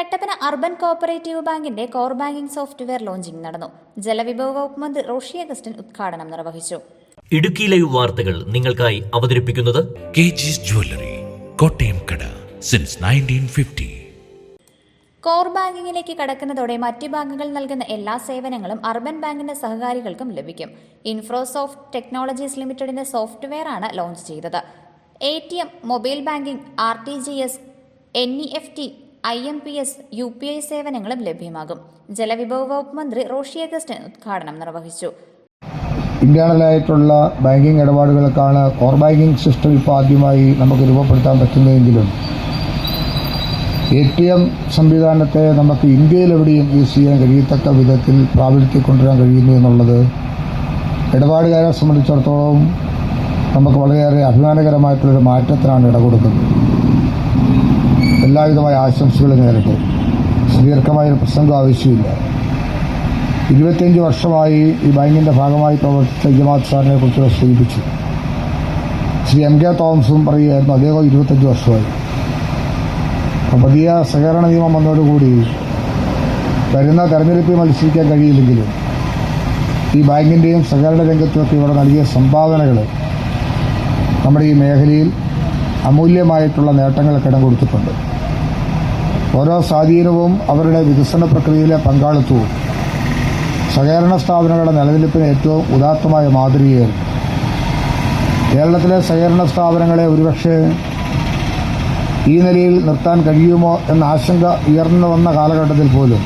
Kattappana urban cooperative ബാങ്കിന്റെ core banking software launching നടന്നു. ജലവിഭവ വകുപ്പ് മന്ത്രി റോഷി അഗസ്റ്റിൻ ഉദ്ഘാടനം നിർവഹിച്ചു. ഇടുക്കി ലൈവ് വാർത്തകൾ നിങ്ങൾക്കായി അവതരിപ്പിക്കുന്നത് കെ ജിസ് ജ്വല്ലറി കോട്ടയം കട സിൻസ് നയന്റീൻ ഫിഫ്റ്റി കോർ ബാങ്കിങ്ങിലേക്ക് കടക്കുന്നതോടെ മറ്റ് ബാങ്കുകൾ നൽകുന്ന എല്ലാ സേവനങ്ങളും അർബൻ ബാങ്കിന്റെ സഹകാരികൾക്കും ലഭിക്കും. ഇൻഫ്രോസോഫ്റ്റ് ടെക്നോളജീസ് ലിമിറ്റഡിന്റെ സോഫ്റ്റ്വെയറാണ് ലോഞ്ച് ചെയ്തത്. A T M mobile banking R T G S N E F T I M P S U P I സേവനങ്ങളും ലഭ്യമാകും. ജലവിഭവ വകുപ്പ് മന്ത്രി റോഷി അഗസ്റ്റിൻ ഉദ്ഘാടനം നിർവഹിച്ചു. ഇന്റേണലായിട്ടുള്ള ബാങ്കിങ് ഇടപാടുകൾക്കാണ് കോർ ബാങ്കിങ് സിസ്റ്റം ഇപ്പോൾ ആദ്യമായി നമുക്ക് രൂപപ്പെടുത്താൻ പറ്റുന്നതെങ്കിലും എ ടി എം സംവിധാനത്തെ നമുക്ക് ഇന്ത്യയിൽ എവിടെയും യൂസ് ചെയ്യാൻ കഴിയത്തക്ക വിധത്തിൽ പ്രാബല്യത്തിൽ കൊണ്ടുവരാൻ കഴിയുന്നു എന്നുള്ളത് ഇടപാടുകാരെ സംബന്ധിച്ചിടത്തോളം നമുക്ക് വളരെയേറെ അഭിമാനകരമായിട്ടുള്ളൊരു മാറ്റത്തിനാണ് ഇട കൊടുക്കുന്നത് എല്ലാവിധമായ ആശംസകൾ സുദീർഘമായ ഒരു പ്രസംഗം ആവശ്യമില്ല. ഇരുപത്തിയഞ്ച് വർഷമായി ഈ ബാങ്കിന്റെ ഭാഗമായി പ്രവർത്തിച്ച ജമാഅത്ത് സാറിനെ കുറിച്ച് സൂചിപ്പിച്ചു ശ്രീ എം കെ തോമസും പറയുകയായിരുന്നു അദ്ദേഹം ഇരുപത്തഞ്ച് വർഷമായി. പുതിയ സഹകരണ നിയമം വന്നതോടുകൂടി വരുന്ന തെരഞ്ഞെടുപ്പിൽ മത്സരിക്കാൻ കഴിയില്ലെങ്കിലും ഈ ബാങ്കിന്റെയും സഹകരണ രംഗത്തുമൊക്കെ ഇവിടെ നൽകിയ സംഭാവനകൾ നമ്മുടെ ഈ മേഖലയിൽ അമൂല്യമായിട്ടുള്ള നേട്ടങ്ങൾക്ക് ഇടം കൊടുത്തിട്ടുണ്ട്. ഓരോ സ്വാധീനവും അവരുടെ വികസന പ്രക്രിയയിലെ പങ്കാളിത്തവും സഹകരണ സ്ഥാപനങ്ങളുടെ നിലനിൽപ്പിന് ഏറ്റവും ഉദാത്തമായ മാതൃകയായിരുന്നു കേരളത്തിലെ സഹകരണ സ്ഥാപനങ്ങളെ ഒരുപക്ഷെ ഈ നിലയിൽ നിർത്താൻ കഴിയുമോ എന്ന ആശങ്ക ഉയർന്നു വന്ന കാലഘട്ടത്തിൽ പോലും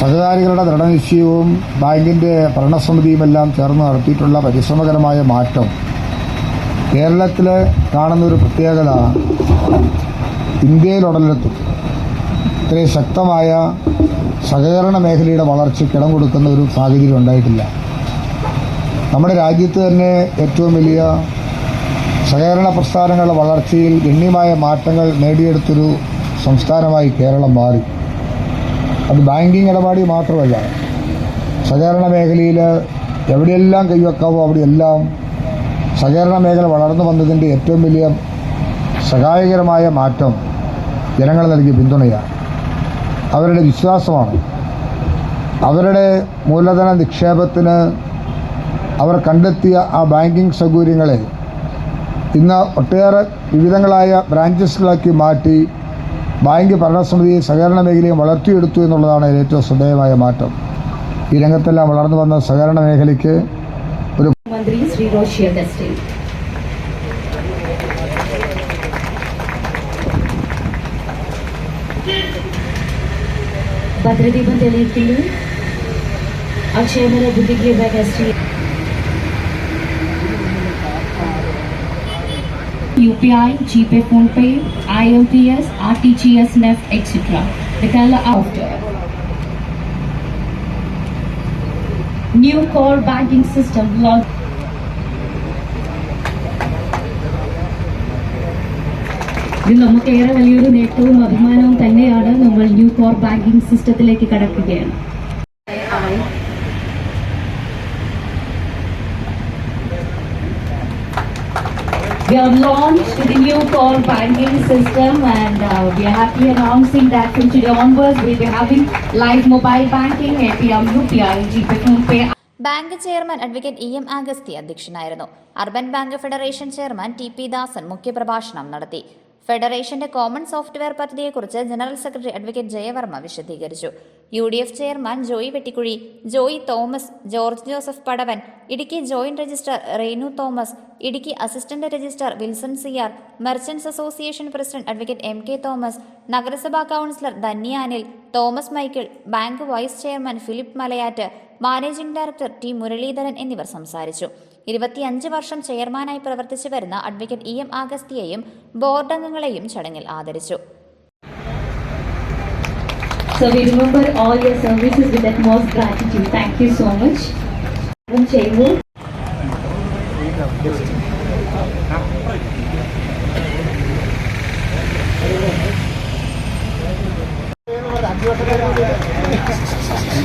സഹകാരികളുടെ ദൃഢനിശ്ചയവും ബാങ്കിന്റെ ഭരണസമിതിയുമെല്ലാം ചേർന്ന് നടത്തിയിട്ടുള്ള പരിശ്രമകരമായ മാറ്റം കേരളത്തിൽ കാണുന്ന ഒരു പ്രത്യേകത ഇന്ത്യയിലുടലെത്തും. ഇത്രയും ശക്തമായ സഹകരണ മേഖലയുടെ വളർച്ചയ്ക്ക് ഇടം കൊടുക്കുന്ന ഒരു സാഹചര്യം ഉണ്ടായിട്ടില്ല. നമ്മുടെ രാജ്യത്ത് തന്നെ ഏറ്റവും വലിയ സഹകരണ പ്രസ്ഥാനങ്ങളുടെ വളർച്ചയിൽ ഗണ്യമായ മാറ്റങ്ങൾ നേടിയെടുത്തൊരു സംസ്ഥാനമായി കേരളം മാറി. അത് ബാങ്കിങ് ഇടപാടി മാത്രമല്ല. സഹകരണ മേഖലയിൽ എവിടെയെല്ലാം കൈവെക്കാവോ അവിടെയെല്ലാം സഹകരണ മേഖല വളർന്നു വന്നതിന്റെ ഏറ്റവും വലിയ സഹായകരമായ മാറ്റം ജനങ്ങൾ നൽകിയ പിന്തുണയാണ്. അവരുടെ വിശ്വാസമാണ്. അവരുടെ മൂലധന നിക്ഷേപത്തിന് അവർ കണ്ടെത്തിയ ആ ബാങ്കിങ് സൗകര്യങ്ങളെ ഇന്ന് ഒട്ടേറെ വിവിധങ്ങളായ ബ്രാഞ്ചസുകളാക്കി മാറ്റി ബാങ്ക് ഭരണസമിതിയും സഹകരണ മേഖലയും വളർത്തിയെടുത്തു എന്നുള്ളതാണ് ഏറ്റവും ശ്രദ്ധേയമായ മാറ്റം. ഈ രംഗത്തെല്ലാം വളർന്നു വന്ന സഹകരണ മേഖലയ്ക്ക് ഒരു മന്ത്രി ശ്രീ റോഷി അഗസ്റ്റിൻ प्रकृति अक्षय बुद्धि U PhonePe I M P S R T G S NEFT etcetera new core banking system law ഇത് നമുക്കേറെ വലിയൊരു നേട്ടവും അഭിമാനവും തന്നെയാണ് നമ്മൾ ന്യൂ കോർ ബാങ്കിംഗ് സിസ്റ്റത്തിലേക്ക് കടക്കുകയാണ് We have launched the new core banking system and uh, we are happy announcing that from today onwards we'll be having live mobile banking, APM, UPI, GPay, PhonePay. Bank chairman advocate E M Agasthi അധ്യക്ഷനായിരുന്നു urban bank federation chairman T P Dasan മുഖ്യപ്രഭാഷണം നടത്തി ഫെഡറേഷന്റെ common software പദ്ധതിയെക്കുറിച്ച് general secretary advocate Jayavarma വിശദീകരിച്ചു. U D F chairman Joy Vettikuzhi Joy Thomas George Joseph Padavan Idukki joint registrar Renu Thomas Idukki assistant registrar Wilson Siyar merchants association president advocate M K Thomas നഗരസഭാ councillor Dhanya Anil Thomas Michael bank vice chairman Philip Malayattu managing director T Muraleedharan എന്നിവർ സംസാരിച്ചു. ഇരുപത്തിയഞ്ച് വർഷം ചെയർമാനായി പ്രവർത്തിച്ചു വരുന്ന advocate E M ആഗസ്തിയെയും board അംഗങ്ങളെയും ചടങ്ങിൽ ആദരിച്ചു. So we remember all your services with utmost gratitude. Thank you so much. ചെയ്യുന്നു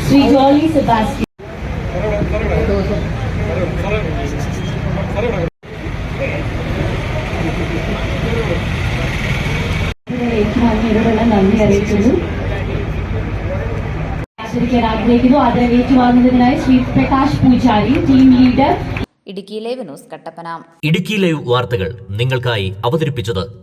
ശ്രീ ജോളി സെബാസ്റ്റ്യൻ ഏറ്റുവാങ്ങിയതിനുള്ള നന്ദി അറിയിക്കുന്നു ആചരിക്കാൻ ആഗ്രഹിക്കുന്നു. അതിനെ ഏറ്റുവാങ്ങുന്നതിനായി Shri Prakash Poojari team leader. Idukki live news Kattappana. Idukki live വാർത്തകൾ നിങ്ങൾക്കായി അവതരിപ്പിച്ചത്